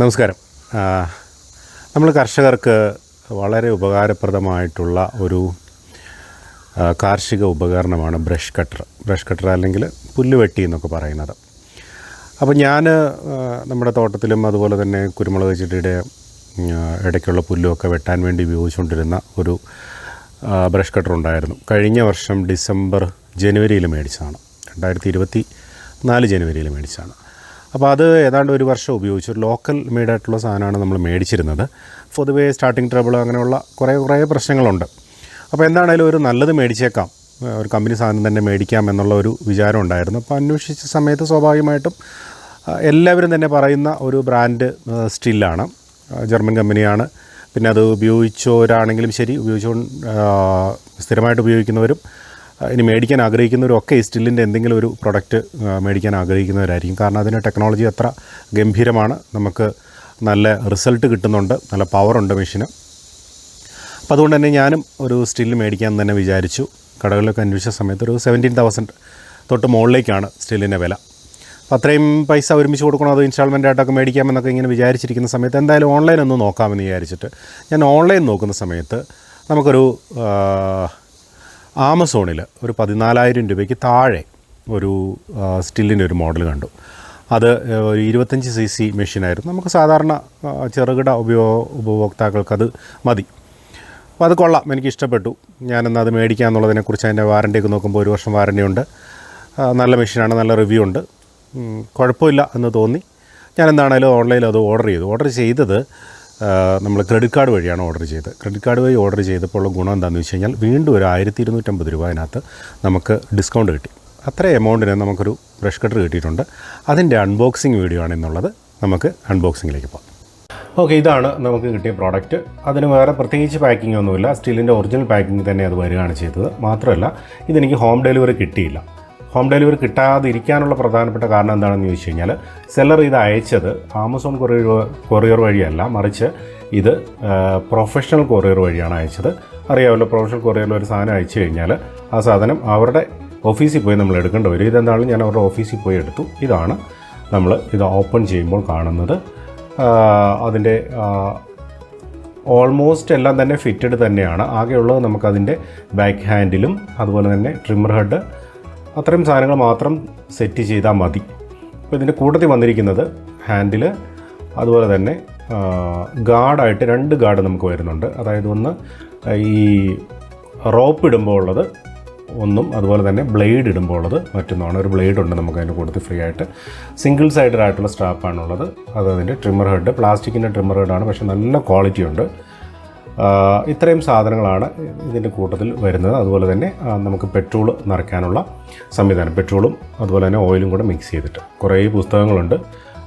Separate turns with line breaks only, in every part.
നമസ്കാരം. നമ്മൾ കർഷകർക്ക് വളരെ ഉപകാരപ്രദമായിട്ടുള്ള ഒരു കാർഷിക ഉപകരണമാണ് ബ്രഷ് കട്ടർ. ബ്രഷ് കട്ടർ അല്ലെങ്കിൽ പുല്ലുവെട്ടി എന്നൊക്കെ പറയുന്നത്. അപ്പോൾ ഞാൻ നമ്മുടെ തോട്ടത്തിലും അതുപോലെ തന്നെ കുരുമുളക് ചെടിയുടെ ഇടയ്ക്കുള്ള പുല്ലുമൊക്കെ വെട്ടാൻ വേണ്ടി ഉപയോഗിച്ചുകൊണ്ടിരുന്ന ഒരു ബ്രഷ് കട്ടർ ഉണ്ടായിരുന്നു. കഴിഞ്ഞ വർഷം ഡിസംബർ ജനുവരിയിൽ മേടിച്ചതാണ്. രണ്ടായിരത്തി ഇരുപത്തി നാല് ജനുവരിയിൽ മേടിച്ചതാണ്. അപ്പോൾ അത് ഏതാണ്ട് ഒരു വർഷം ഉപയോഗിച്ചു. ഒരു ലോക്കൽ മെയ്ഡായിട്ടുള്ള സാധനമാണ് നമ്മൾ മേടിച്ചിരുന്നത്. പൊതുവേ സ്റ്റാർട്ടിങ് ട്രബിൾ അങ്ങനെയുള്ള കുറേ കുറേ പ്രശ്നങ്ങളുണ്ട്. അപ്പോൾ എന്താണേലും ഒരു നല്ലത് മേടിച്ചേക്കാം. ഒരു കമ്പനി സാധനം തന്നെ മേടിക്കാം എന്നുള്ള ഒരു വിചാരം ഉണ്ടായിരുന്നു. അപ്പോൾ അന്വേഷിച്ച സമയത്ത് സ്വാഭാവികമായിട്ടും എല്ലാവരും തന്നെ പറയുന്ന ഒരു ബ്രാൻഡ് സ്റ്റില്ലാണ് ജർമ്മൻ കമ്പനിയാണ് പിന്നെ അത് ഉപയോഗിച്ചവരാണെങ്കിലും ശരി ഉപയോഗിച്ചുകൊണ്ട് സ്ഥിരമായിട്ട് ഉപയോഗിക്കുന്നവരും ഇനി മേടിക്കാൻ ആഗ്രഹിക്കുന്നവരും ഒക്കെ ഈ സ്റ്റില്ലിന്റെ എന്തെങ്കിലും ഒരു പ്രൊഡക്റ്റ് മേടിക്കാൻ ആഗ്രഹിക്കുന്നവരായിരിക്കും. കാരണം അതിന് ടെക്നോളജി അത്ര ഗംഭീരമാണ്. നമുക്ക് നല്ല റിസൾട്ട് കിട്ടുന്നുണ്ട്. നല്ല പവറുണ്ട് മെഷീന്. അപ്പോൾ അതുകൊണ്ട് തന്നെ ഞാനും ഒരു സ്റ്റിൽ മേടിക്കാൻ തന്നെ വിചാരിച്ചു. കടകളിലൊക്കെ അന്വേഷിച്ച സമയത്ത് ഒരു സെവന്റീൻ തൗസൻഡ് തൊട്ട് മുകളിലേക്കാണ് സ്റ്റില്ലിന്റെ വില. അപ്പോൾ അത്രയും പൈസ ഒരുമിച്ച് കൊടുക്കണോ അത് ഇൻസ്റ്റാൾമെന്റ് ആയിട്ടൊക്കെ മേടിക്കാമെന്നൊക്കെ ഇങ്ങനെ വിചാരിച്ചിരിക്കുന്ന സമയത്ത് എന്തായാലും ഓൺലൈൻ ഒന്ന് നോക്കാമെന്ന് വിചാരിച്ചിട്ട് ഞാൻ ഓൺലൈൻ നോക്കുന്ന സമയത്ത് നമുക്കൊരു ആമസോണിൽ ഒരു പതിനാലായിരം രൂപയ്ക്ക് താഴെ ഒരു സ്റ്റില്ലിന്റെ ഒരു മോഡൽ കണ്ടു. അത് ഒരു ഇരുപത്തഞ്ച് സി സി മെഷീനായിരുന്നു. നമുക്ക് സാധാരണ ചെറുകിട ഉപയോ ഉപഭോക്താക്കൾക്കത് മതി. അപ്പോൾ അത് കൊള്ളാം. എനിക്ക് ഇഷ്ടപ്പെട്ടു ഞാനെന്നാൽ അത് മേടിക്കുക എന്നുള്ളതിനെക്കുറിച്ച് അതിന്റെ വാറന്റിയൊക്കെ നോക്കുമ്പോൾ ഒരു വർഷം വാറന്റി ഉണ്ട് നല്ല മെഷീനാണ് നല്ല റിവ്യൂ ഉണ്ട്. കുഴപ്പമില്ല എന്ന് തോന്നി. ഞാൻ എന്താണേലും ഓൺലൈനിൽ അത് ഓർഡർ ചെയ്തു. ഓർഡർ ചെയ്തത് നമ്മൾ ക്രെഡിറ്റ് കാർഡ് വഴിയാണ് ഓർഡർ ചെയ്തത്. ക്രെഡിറ്റ് കാർഡ് വഴി ഓർഡർ ചെയ്തപ്പോൾ ഉള്ള ഗുണം എന്താണെന്ന് വെച്ച് കഴിഞ്ഞാൽ വീണ്ടും ഒരു ആയിരത്തി ഇരുന്നൂറ്റമ്പത് രൂപ അതിനകത്ത് നമുക്ക് ഡിസ്കൗണ്ട് കിട്ടി. അത്ര എമൗണ്ടിന് നമുക്കൊരു ബ്രഷ് കട്ടർ കിട്ടിയിട്ടുണ്ട്. അതിന്റെ അൺബോക്സിങ് വീഡിയോ ആണ് എന്നുള്ളത് നമുക്ക് അൺബോക്സിങ്ങിലേക്ക് പോകാം. ഓക്കെ ഇതാണ് നമുക്ക് കിട്ടിയ പ്രോഡക്റ്റ് അതിന് വേറെ പ്രത്യേകിച്ച് പാക്കിംഗ് ഒന്നുമില്ല. സ്റ്റീലിന്റെ ഒറിജിനൽ പാക്കിംഗ് തന്നെ അത് വരികയാണ് ചെയ്തത്. മാത്രമല്ല ഇതെനിക്ക് ഹോം ഡെലിവറി കിട്ടിയില്ല. ഹോം ഡെലിവറി കിട്ടാതിരിക്കാനുള്ള പ്രധാനപ്പെട്ട കാരണം എന്താണെന്ന് ചോദിച്ചു കഴിഞ്ഞാൽ സെല്ലർ ഇത് അയച്ചത് ആമസോൺ കൊറിയർ കൊറിയർ വഴിയല്ല മറിച്ച് ഇത് പ്രൊഫഷണൽ കൊറിയർ വഴിയാണ് അയച്ചത്. അറിയാമല്ലോ പ്രൊഫഷണൽ കൊറിയറിൽ ഒരു സാധനം അയച്ചു കഴിഞ്ഞാൽ ആ സാധനം അവരുടെ ഓഫീസിൽ പോയി നമ്മൾ എടുക്കേണ്ടി വരും. ഇതെന്താണെങ്കിലും ഞാൻ അവരുടെ ഓഫീസിൽ പോയി എടുത്തു. ഇതാണ് നമ്മൾ ഇത് ഓപ്പൺ ചെയ്യുമ്പോൾ കാണുന്നത്. അതിന്റെ ഓൾമോസ്റ്റ് എല്ലാം തന്നെ ഫിറ്റഡ് തന്നെയാണ്. ആകെയുള്ളത് നമുക്കതിന്റെ ബാക്ക് ഹാൻഡിലും അതുപോലെ തന്നെ ട്രിമ്മർ ഹെഡ് അത്രയും സാധനങ്ങൾ മാത്രം സെറ്റ് ചെയ്താൽ മതി. അപ്പോൾ ഇതിന്റെ കൂട്ടത്തിൽ വന്നിരിക്കുന്നത് ഹാൻഡിൽ അതുപോലെ തന്നെ ഗാർഡായിട്ട് രണ്ട് ഗാർഡ് നമുക്ക് വരുന്നുണ്ട്. അതായത് ഒന്ന് ഈ റോപ്പ് ഇടുമ്പോൾ ഉള്ളത് ഒന്നും അതുപോലെ തന്നെ ബ്ലേഡ് ഇടുമ്പോൾ ഉള്ളത് മറ്റൊന്നാണ് ഒരു ബ്ലേഡ് ഉണ്ട് നമുക്ക് അതിന്റെ കൂട്ടത്തിൽ ഫ്രീ ആയിട്ട്. സിംഗിൾ സൈഡഡ് ആയിട്ടുള്ള സ്ട്രാപ്പാണുള്ളത് അത് അതിന്റെ ട്രിമ്മർ ഹെഡ് പ്ലാസ്റ്റിക്കിന്റെ ട്രിമ്മർ ഹെഡാണ് പക്ഷേ നല്ല ക്വാളിറ്റി ഉണ്ട്. ഇത്രയും സാധനങ്ങളാണ് ഇതിന്റെ കൂട്ടത്തിൽ വരുന്നത്. അതുപോലെ തന്നെ നമുക്ക് പെട്രോൾ നിറയ്ക്കാനുള്ള സംവിധാനം. പെട്രോളും അതുപോലെ തന്നെ ഓയിലും കൂടെ മിക്സ് ചെയ്തിട്ട്. കുറേ പുസ്തകങ്ങളുണ്ട്.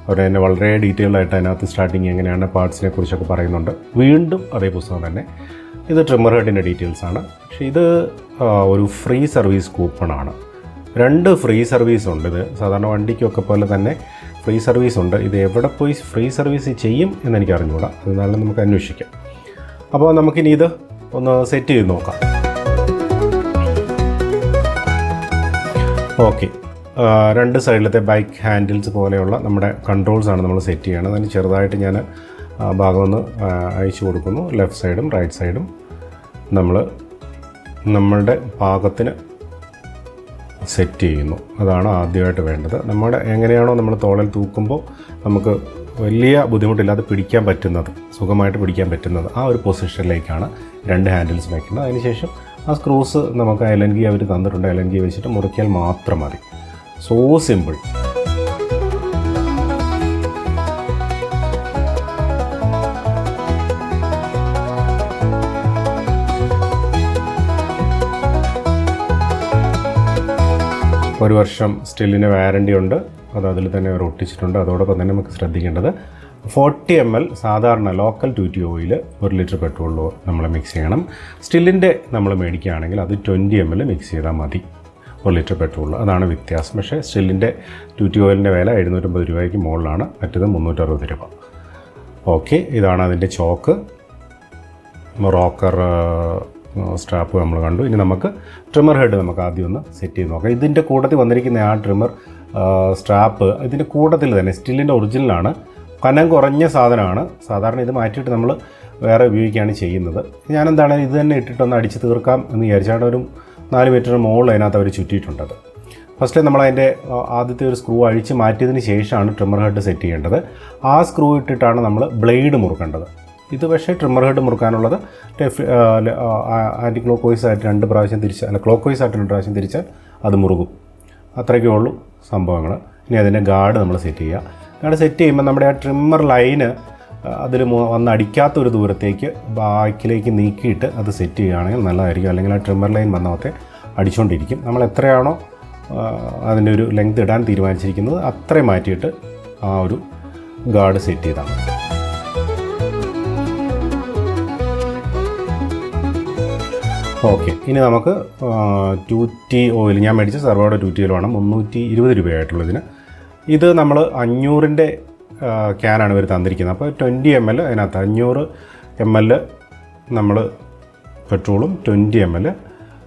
അവർ തന്നെ വളരെ ഡീറ്റെയിൽഡ് ആയിട്ട് അതിനകത്ത് സ്റ്റാർട്ടിങ് എങ്ങനെയാണ് പാർട്സിനെ കുറിച്ചൊക്കെ പറയുന്നുണ്ട്. വീണ്ടും അതേ പുസ്തകം തന്നെ. ഇത് ട്രിമ്മർ ഹെഡിന്റെ ഡീറ്റെയിൽസ് ആണ്. പക്ഷേ ഇത് ഒരു ഫ്രീ സർവീസ് കൂപ്പണാണ് രണ്ട് ഫ്രീ സർവീസ് ഉണ്ട് ഇത്. സാധാരണ വണ്ടിക്കൊക്കെ പോലെ തന്നെ ഫ്രീ സർവീസ് ഉണ്ട്. ഇത് എവിടെ പോയി ഫ്രീ സർവീസ് ചെയ്യും എന്ന് എനിക്ക് അറിഞ്ഞുകൂടാ. എന്നാലും നമുക്ക് അന്വേഷിക്കാം. അപ്പോൾ നമുക്കിനി ഇത് ഒന്ന് സെറ്റ് ചെയ്ത് നോക്കാം. ഓക്കെ. രണ്ട് സൈഡിലത്തെ ബൈക്ക് ഹാൻഡിൽസ് പോലെയുള്ള നമ്മുടെ കൺട്രോൾസാണ് നമ്മൾ സെറ്റ് ചെയ്യണം അതിന് ചെറുതായിട്ട് ഞാൻ ആ ഭാഗം ഒന്ന് ആ, അയച്ചു കൊടുക്കുന്നു. ലെഫ്റ്റ് സൈഡും റൈറ്റ് സൈഡും നമ്മൾ നമ്മളുടെ പാകത്തിന് സെറ്റ് ചെയ്യുന്നു. അതാണ് ആദ്യമായിട്ട് വേണ്ടത്. നമ്മുടെ എങ്ങനെയാണോ നമ്മൾ തോളിൽ തൂക്കുമ്പോൾ നമുക്ക് വലിയ ബുദ്ധിമുട്ടില്ലാതെ പിടിക്കാൻ പറ്റുന്നത് സുഖമായിട്ട് പിടിക്കാൻ പറ്റുന്നത് ആ ഒരു പൊസിഷനിലേക്കാണ് രണ്ട് ഹാൻഡിൽസ് വയ്ക്കുന്നത് അതിനുശേഷം ആ സ്ക്രൂസ് നമുക്ക് എൻ അവർ തന്നിട്ടുണ്ട്. എൽ വെച്ചിട്ട് മുറിക്കിയാൽ മാത്രം മതി. സോ സിമ്പിൾ ഒരു വർഷം സ്റ്റില്ലിന് വാറണ്ടി ഉണ്ട്. അത് അതിൽ തന്നെ അവർ ഒട്ടിച്ചിട്ടുണ്ട് അതോടൊപ്പം തന്നെ നമുക്ക് ശ്രദ്ധിക്കേണ്ടത് ഫോർട്ടി എം എൽ സാധാരണ ലോക്കൽ ട്യൂറ്റി ഓയിൽ ഒരു ലിറ്റർ പെട്രോൾ നമ്മൾ മിക്സ് ചെയ്യണം. സ്റ്റില്ലിന്റെ നമ്മൾ മേടിക്കുകയാണെങ്കിൽ അത് ട്വന്റി എം എൽ മിക്സ് ചെയ്താൽ മതി. ഒരു ലിറ്റർ പെട്രോളിൽ അതാണ് വ്യത്യാസം. പക്ഷേ സ്റ്റില്ലിന്റെ ട്യൂറ്റി ഓയിലിന്റെ വില എഴുന്നൂറ്റമ്പത് രൂപയ്ക്ക് മുകളിലാണ്. മറ്റത് മുന്നൂറ്ററുപത് രൂപ. ഓക്കെ ഇതാണ് അതിന്റെ ചോക്ക്. റോക്കർ സ്ട്രാപ്പ് നമ്മൾ കണ്ടു. ഇനി നമുക്ക് ട്രിമ്മർ ഹെഡ് നമുക്ക് ആദ്യം ഒന്ന് സെറ്റ് ചെയ്ത് നോക്കാം. ഇതിന്റെ കൂട്ടത്തിൽ വന്നിരിക്കുന്ന ആ ട്രിമ്മർ സ്ട്രാപ്പ് ഇതിന്റെ കൂട്ടത്തിൽ തന്നെ സ്റ്റില്ലിന്റെ ഒറിജിനലാണ് കനം കുറഞ്ഞ സാധനമാണ്. സാധാരണ ഇത് മാറ്റിയിട്ട് നമ്മൾ വേറെ ഉപയോഗിക്കുകയാണ് ചെയ്യുന്നത്. ഞാൻ എന്താണ് ഇത് തന്നെ ഇട്ടിട്ടൊന്ന് അടിച്ച് തീർക്കാം എന്ന് വിചാരിച്ചാണ് ഒരു നാല് മീറ്റർ മുകളിൽ അതിനകത്ത് അവർ ചുറ്റിയിട്ടുണ്ടത് ഫസ്റ്റ് നമ്മൾ അതിന്റെ ആദ്യത്തെ ഒരു സ്ക്രൂ അഴിച്ച് മാറ്റിയതിന് ശേഷമാണ് ട്രിമ്മർ ഹെഡ് സെറ്റ് ചെയ്യേണ്ടത്. ആ സ്ക്രൂ ഇട്ടിട്ടാണ് നമ്മൾ ബ്ലേഡ് മുറുക്കേണ്ടത്. ഇത് പക്ഷേ ട്രിമ്മർ ഹെഡ് മുറുക്കാനുള്ളത് ടെഫ് ആന്റി ക്ലോക്ക് വൈസ് ആയിട്ട് രണ്ട് പ്രാവശ്യം തിരിച്ച് അല്ല ക്ലോക്ക് വൈസ് ആയിട്ട് രണ്ട് പ്രാവശ്യം തിരിച്ചാൽ അത് മുറുകും. അത്രയ്ക്കേ ഉള്ളൂ. സംഭവങ്ങൾ. ഇനി അതിന്റെ ഗാർഡ് നമ്മൾ സെറ്റ് ചെയ്യുക. ഗാർഡ് സെറ്റ് ചെയ്യുമ്പോൾ നമ്മുടെ ആ ട്രിമ്മർ ലൈന് അതിൽ വന്ന് അടിക്കാത്ത ഒരു ദൂരത്തേക്ക് ബാക്കിലേക്ക് നീക്കിയിട്ട് അത് സെറ്റ് ചെയ്യുകയാണെങ്കിൽ നല്ലതായിരിക്കും. അല്ലെങ്കിൽ ആ ട്രിമ്മർ ലൈൻ വന്നത്തെ അടിച്ചുകൊണ്ടിരിക്കും നമ്മൾ എത്രയാണോ അതിന്റെ ഒരു ലെങ്ത് ഇടാൻ തീരുമാനിച്ചിരിക്കുന്നത് അത്രയും മാറ്റിയിട്ട് ആ ഒരു ഗാർഡ് സെറ്റ് ചെയ്താൽ മതി. ഓക്കെ. ഇനി നമുക്ക് ടൂറ്റി ഓയിൽ ഞാൻ മേടിച്ച ടുട്ടി ഓയിൽ ഓയിലാണ് മുന്നൂറ്റി ഇരുപത് രൂപയായിട്ടുള്ളതിന്. ഇത് നമ്മൾ അഞ്ഞൂറിന്റെ ക്യാനാണ് ഇവർ തന്നിരിക്കുന്നത്. അപ്പോൾ ട്വന്റി എം എൽ അതിനകത്ത് അഞ്ഞൂറ് എം എൽ നമ്മൾ പെട്രോളും ട്വന്റി എം എൽ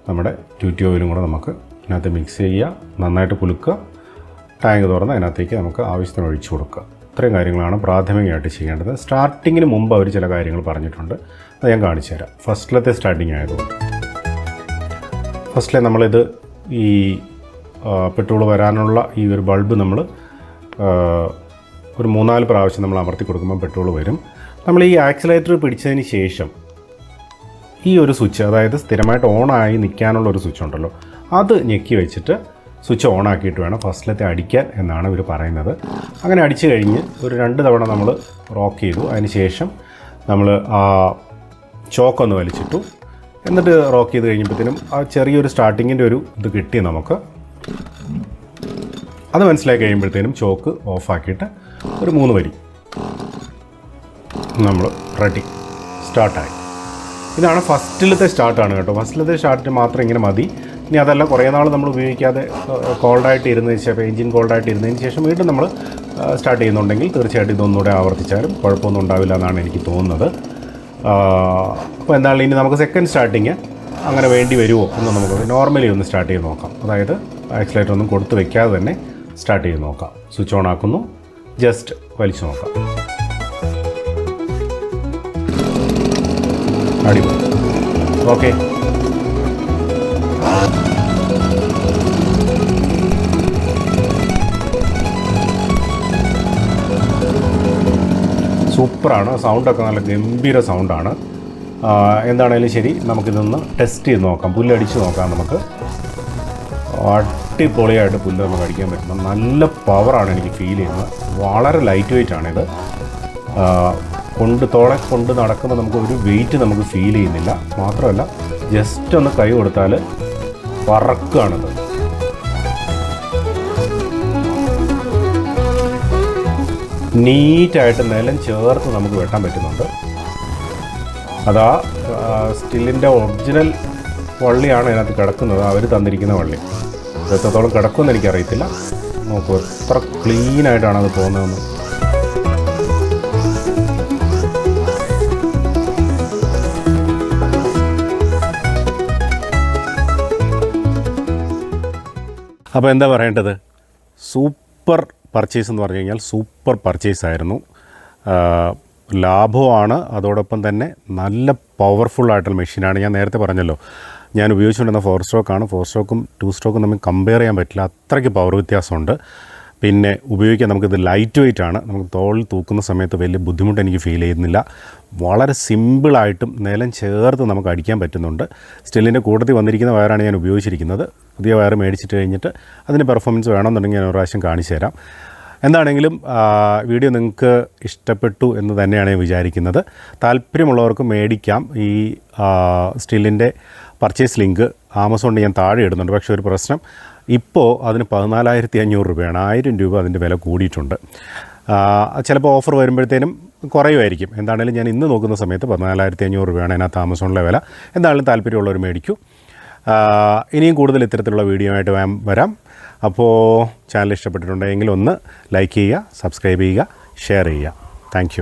നമ്മുടെ ട്യൂറ്റി ഓയിലും കൂടെ നമുക്ക് അതിനകത്ത് മിക്സ് ചെയ്യുക. നന്നായിട്ട് കുലുക്കുക ടാങ്ക് തുറന്ന് അതിനകത്തേക്ക് നമുക്ക് ആവശ്യത്തിന് ഒഴിച്ചു കൊടുക്കുക. ഇത്രയും കാര്യങ്ങളാണ് പ്രാഥമികമായിട്ട് ചെയ്യേണ്ടത്. സ്റ്റാർട്ടിങ്ങിന് മുമ്പ് അവർ ചില കാര്യങ്ങൾ പറഞ്ഞിട്ടുണ്ട്. അത് ഞാൻ കാണിച്ചു തരാം. ഫസ്റ്റിലത്തെ സ്റ്റാർട്ടിങ് ആയതുകൊണ്ട്. ഫസ്റ്റിലെ നമ്മളിത് ഈ പെട്രോൾ വരാനുള്ള ഈ ഒരു ബൾബ് നമ്മൾ ഒരു മൂന്നാൽ പ്രാവശ്യം നമ്മൾ അമർത്തി കൊടുക്കുമ്പോൾ പെട്രോൾ വരും. നമ്മൾ ഈ ആക്സിലേറ്റർ പിടിച്ചതിന് ശേഷം ഈ ഒരു സ്വിച്ച് അതായത് സ്ഥിരമായിട്ട് ഓണായി നിൽക്കാനുള്ള ഒരു സ്വിച്ച് ഉണ്ടല്ലോ അത് ഞെക്കി വെച്ചിട്ട് സ്വിച്ച് ഓൺ ആക്കിയിട്ട് വേണം ഫസ്റ്റിലത്തെ അടിക്കാൻ എന്നാണ് ഇവർ പറയുന്നത്. അങ്ങനെ അടിച്ചു കഴിഞ്ഞ് ഒരു രണ്ട് തവണ നമ്മൾ റോക്ക് ചെയ്തു. അതിന് ശേഷം നമ്മൾ ചോക്കൊന്ന് വലിച്ചിട്ടു. എന്നിട്ട് റോക്ക് ചെയ്ത് കഴിഞ്ഞപ്പോഴത്തേനും ആ ചെറിയൊരു സ്റ്റാർട്ടിങ്ങിന്റെ ഒരു ഇത് കിട്ടി നമുക്ക്. അത് മനസ്സിലാക്കി കഴിയുമ്പോഴത്തേനും ചോക്ക് ഓഫാക്കിയിട്ട് ഒരു മൂന്ന് വരി നമ്മൾ റെഡി സ്റ്റാർട്ടായി ഇതാണ് ഫസ്റ്റിലത്തെ സ്റ്റാർട്ടാണ് കേട്ടോ. ഫസ്റ്റിലത്തെ സ്റ്റാർട്ട് മാത്രം ഇങ്ങനെ മതി. ഇനി അതല്ല കുറേ നാൾ നമ്മൾ ഉപയോഗിക്കാതെ കോൾഡായിട്ട് ഇരുന്നതിന് ശേഷം എഞ്ചിൻ കോൾഡായിട്ട് ഇരുന്നതിന് ശേഷം വീണ്ടും നമ്മൾ സ്റ്റാർട്ട് ചെയ്യുന്നുണ്ടെങ്കിൽ തീർച്ചയായിട്ടും ഇതൊന്നുകൂടെ ആവർത്തിച്ചാലും കുഴപ്പമൊന്നും ഉണ്ടാവില്ല എന്നാണ് എനിക്ക് തോന്നുന്നത്. അപ്പോൾ എന്താണ് ഇനി നമുക്ക് സെക്കൻഡ് സ്റ്റാർട്ടിങ് അങ്ങനെ വേണ്ടി വരുമോ എന്ന് നമുക്ക് നോർമലി ഒന്ന് സ്റ്റാർട്ട് ചെയ്ത് നോക്കാം. അതായത് ആക്സിലേറ്റർ ഒന്നും കൊടുത്ത് വെക്കാതെ തന്നെ സ്റ്റാർട്ട് ചെയ്ത് നോക്കാം. സ്വിച്ച് ഓൺ ആക്കുന്നു. ജസ്റ്റ് വലിച്ചു നോക്കാം. അടിപൊളി. ഓക്കെ സൂപ്പറാണ്. സൗണ്ടൊക്കെ നല്ല ഗംഭീര സൗണ്ടാണ്. എന്താണേലും ശരി നമുക്കിതൊന്ന് ടെസ്റ്റ് ചെയ്ത് നോക്കാം. പുല്ലടിച്ച് നോക്കാം നമുക്ക്. അടിപൊളിയായിട്ട് പുല്ല് നമുക്ക് അടിക്കാൻ പറ്റുന്നു. നല്ല പവറാണ് എനിക്ക് ഫീൽ ചെയ്യുന്നത്. വളരെ ലൈറ്റ് വെയിറ്റ് ആണിത് കൊണ്ട് തോളെ കൊണ്ട് നടക്കുമ്പോൾ നമുക്ക് ഒരു വെയിറ്റ് നമുക്ക് ഫീൽ ചെയ്യുന്നില്ല. മാത്രമല്ല ജസ്റ്റ് ഒന്ന് കൈ കൊടുത്താൽ പറക്കുകയാണിത് നീറ്റായിട്ട് നിലം ചേർത്ത് നമുക്ക് വെട്ടാൻ പറ്റുന്നുണ്ട്. അതാ സ്റ്റില്ലിന്റെ ഒറിജിനൽ വള്ളിയാണ് അതിനകത്ത് കിടക്കുന്നത്. അവർ തന്നിരിക്കുന്ന വള്ളി. എത്രത്തോളം കിടക്കുമെന്ന് എനിക്കറിയത്തില്ല. നോക്കൂ എത്ര ക്ലീനായിട്ടാണ് അത് പോകുന്നതെന്ന്. അപ്പോൾ എന്താ പറയേണ്ടത്? സൂപ്പർ പർച്ചേസ് എന്ന് പറഞ്ഞു കഴിഞ്ഞാൽ സൂപ്പർ പർച്ചേസ് ആയിരുന്നു. ലാഭമാണ് അതോടൊപ്പം തന്നെ നല്ല പവർഫുൾ ആയിട്ടുള്ള മെഷീനാണ് ഞാൻ നേരത്തെ പറഞ്ഞല്ലോ ഞാൻ ഉപയോഗിച്ചുകൊണ്ടിരുന്ന ഫോർ സ്ട്രോക്കാണ് ഫോർ സ്ട്രോക്കും ടു സ്ട്രോക്കും നമുക്ക് കമ്പയർ ചെയ്യാൻ പറ്റില്ല. അത്രയ്ക്ക് പവർ വ്യത്യാസമുണ്ട്. പിന്നെ ഉപയോഗിക്കാൻ നമുക്കിത് ലൈറ്റ് വെയിറ്റ് ആണ്. നമുക്ക് തോളിൽ തൂക്കുന്ന സമയത്ത് വലിയ ബുദ്ധിമുട്ട് എനിക്ക് ഫീൽ ചെയ്യുന്നില്ല. വളരെ സിമ്പിളായിട്ടും നിലം ചേർത്ത് നമുക്ക് അടിക്കാൻ പറ്റുന്നുണ്ട്. സ്റ്റില്ലിന്റെ കൂട്ടത്തിൽ വന്നിരിക്കുന്ന വയറാണ് ഞാൻ ഉപയോഗിച്ചിരിക്കുന്നത്. പുതിയ വയർ മേടിച്ചിട്ട് കഴിഞ്ഞിട്ട് അതിന്റെ പെർഫോമൻസ് വേണമെന്നുണ്ടെങ്കിൽ ഞാൻ ഒരു പ്രാവശ്യം കാണിച്ചു തരാം എന്താണെങ്കിലും വീഡിയോ നിങ്ങൾക്ക് ഇഷ്ടപ്പെട്ടു എന്ന് തന്നെയാണ് ഞാൻ വിചാരിക്കുന്നത്. താല്പര്യമുള്ളവർക്ക് മേടിക്കാം. ഈ സ്റ്റില്ലിന്റെ പർച്ചേസ് ലിങ്ക് ആമസോണിൽ ഞാൻ താഴെ ഇടുന്നുണ്ട്. പക്ഷേ ഒരു പ്രശ്നം. ഇപ്പോൾ അതിന് പതിനാലായിരത്തി അഞ്ഞൂറ് രൂപയാണ്. ആയിരം രൂപ അതിന്റെ വില കൂടിയിട്ടുണ്ട്. ചിലപ്പോൾ ഓഫർ വരുമ്പോഴത്തേനും കുറയുമായിരിക്കും. എന്താണെങ്കിലും ഞാൻ ഇന്ന് നോക്കുന്ന സമയത്ത് പതിനാലായിരത്തി അഞ്ഞൂറ് രൂപയാണ് അതിനകത്ത് ആമസോണിലെ വില. എന്താണെങ്കിലും താല്പര്യമുള്ളവർ മേടിക്കൂ. ഇനിയും കൂടുതൽ ഇത്തരത്തിലുള്ള വീഡിയോ ആയിട്ട് വരാം. അപ്പോൾ ചാനൽ ഇഷ്ടപ്പെട്ടിട്ടുണ്ടെങ്കിൽ ഒന്ന് ലൈക്ക് ചെയ്യുക സബ്സ്ക്രൈബ് ചെയ്യുക ഷെയർ ചെയ്യുക. താങ്ക്